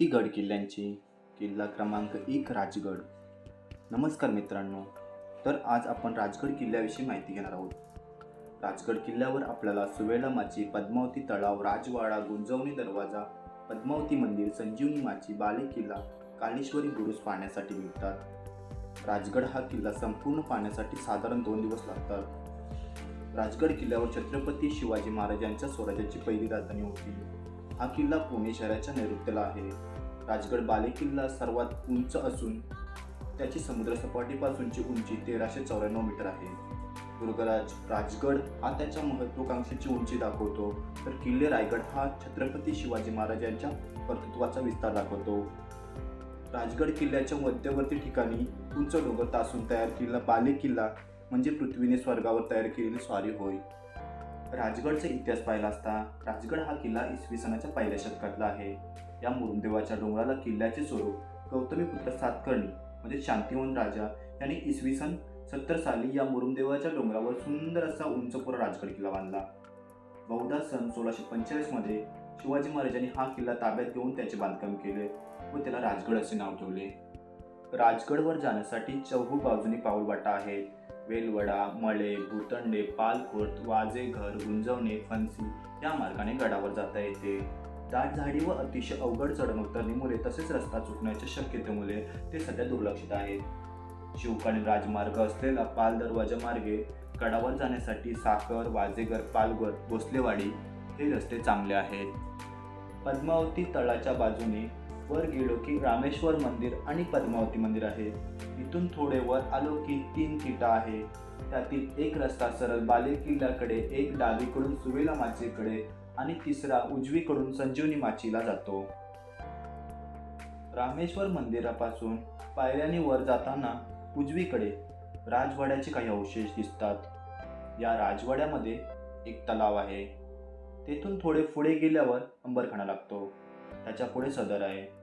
ती गड किल्ल्यांची? किल्ला क्रमांक एक राजगड. नमस्कार मित्रांनो तर आज आपण राजगड किल्ल्याविषयी माहिती घेणार आहोत. राजगड किल्ल्यावर आपल्याला सुवेला माची पद्मावती तळाव राजवाडा गुंजवणी दरवाजा पद्मावती मंदिर संजीवनी माची बाले किल्ला कालेश्वरी बुरुज पाहण्यासाठी मिळतात. राजगड हा किल्ला संपूर्ण पाहण्यासाठी साधारण दोन दिवस लागतात. राजगड किल्ल्यावर छत्रपती शिवाजी महाराजांच्या स्वराज्याची पहिली राजधानी होती. हा किल्ला पुणे शहराच्या नैऋत्यला आहे. राजगड बालेकिल्ला सर्वात उंच असून त्याची समुद्रसपाटीपासूनची उंची तेराशे चौऱ्याण्णव मीटर आहे. दुर्गराज राजगड हा त्याच्या महत्वाकांक्षेची उंची दाखवतो. तर किल्ले रायगड हा छत्रपती शिवाजी महाराजांच्या कर्तृत्वाचा विस्तार दाखवतो. राजगड किल्ल्याच्या मध्यवर्ती ठिकाणी उंच डोंगर तासून तयार केलेला बाले किल्ला म्हणजे पृथ्वीने स्वर्गावर तयार केलेली स्वारी होय. राजगडचा इतिहास पाहिला असता राजगड हा किल्ला इसवी सनाच्या पहिल्या शतकातला आहे. या मुरुमदेवाच्या डोंगराला किल्ल्याचे स्वरूप गौतमीपुत्र सातकर्णी म्हणजे शांतिवन राजा यांनी इसवी सन सत्तर साली या मुरुमदेवाच्या डोंगरावर सुंदर असा उंचपुरा राजगड किल्ला बांधला. बहुधा सन सोळाशे पंचेचाळीसमध्ये शिवाजी महाराजांनी हा किल्ला ताब्यात घेऊन त्याचे बांधकाम केले व त्याला राजगड असे नाव ठेवले. राजगडवर जाण्यासाठी चौहू बाजूनी पाऊलवाटा आहेत वेलवडा मळे भूतंडे पालखोर्द वाजेघर गुंजवणे फणसी या मार्गाने गडावर जाता येते. दाट झाडी व अतिशय अवघड चढण उतरणीमुळे तसेच रस्ता चुकण्याच्या शक्यतेमुळे ते सध्या दुर्लक्षित आहेत. शिवकालीन राजमार्ग असलेला पाल दरवाजा मार्गे गडावर जाण्यासाठी साखर वाजेघर पालघर भोसलेवाडी हे रस्ते चांगले आहेत. पद्मावती तळाच्या बाजूने वर गेलो की रामेश्वर मंदिर आणि पद्मावती मंदिर आहे. इथून थोडे वर आलो की तीन किटा आहे. त्यातील एक रस्ता सरळ बाले किल्ल्याकडे एक डावीकडून सुवेला माचीकडे आणि तिसरा उजवीकडून संजीवनी माचीला जातो. रामेश्वर मंदिरापासून पायऱ्याने वर जाताना उजवीकडे राजवाड्याचे काही अवशेष दिसतात. या राजवाड्यामध्ये एक तलाव आहे. तेथून थोडे पुढे गेल्यावर अंबरखाना लागतो. त्याच्या पुढे सदर आहे.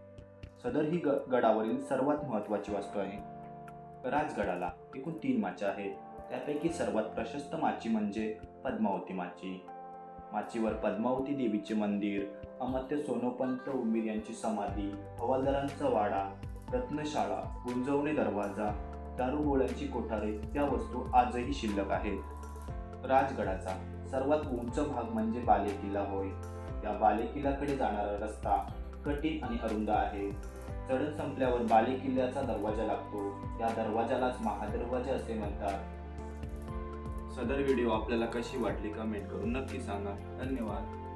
सदर ही ग गडावरील सर्वात महत्त्वाची वास्तू आहे. राजगडाला एकूण तीन माच्या आहेत. त्यापैकी सर्वात प्रशस्त माची म्हणजे पद्मावती माची. माचीवर पद्मावती देवीचे मंदिर अमत्य सोनोपंत उंबीर यांची समाधी हवालदारांचा वाडा रत्नशाळा गुंजवणे दरवाजा दारुगोळ्यांची कोठारे या वस्तू आजही शिल्लक आहेत. राजगडाचा सर्वात उंच भाग म्हणजे बालेकिल्ला होय. या बालेकिल्लाकडे जाणारा रस्ता कठीण आणि अरुंद आहे. चढण संपल्यावर बालेकिल्ल्याचा दरवाजा लागतो. या दरवाजालाच महादरवाजा असे म्हणतात. सदर व्हिडिओ आपल्याला कशी वाटली कमेंट करून नक्की सांगा. धन्यवाद.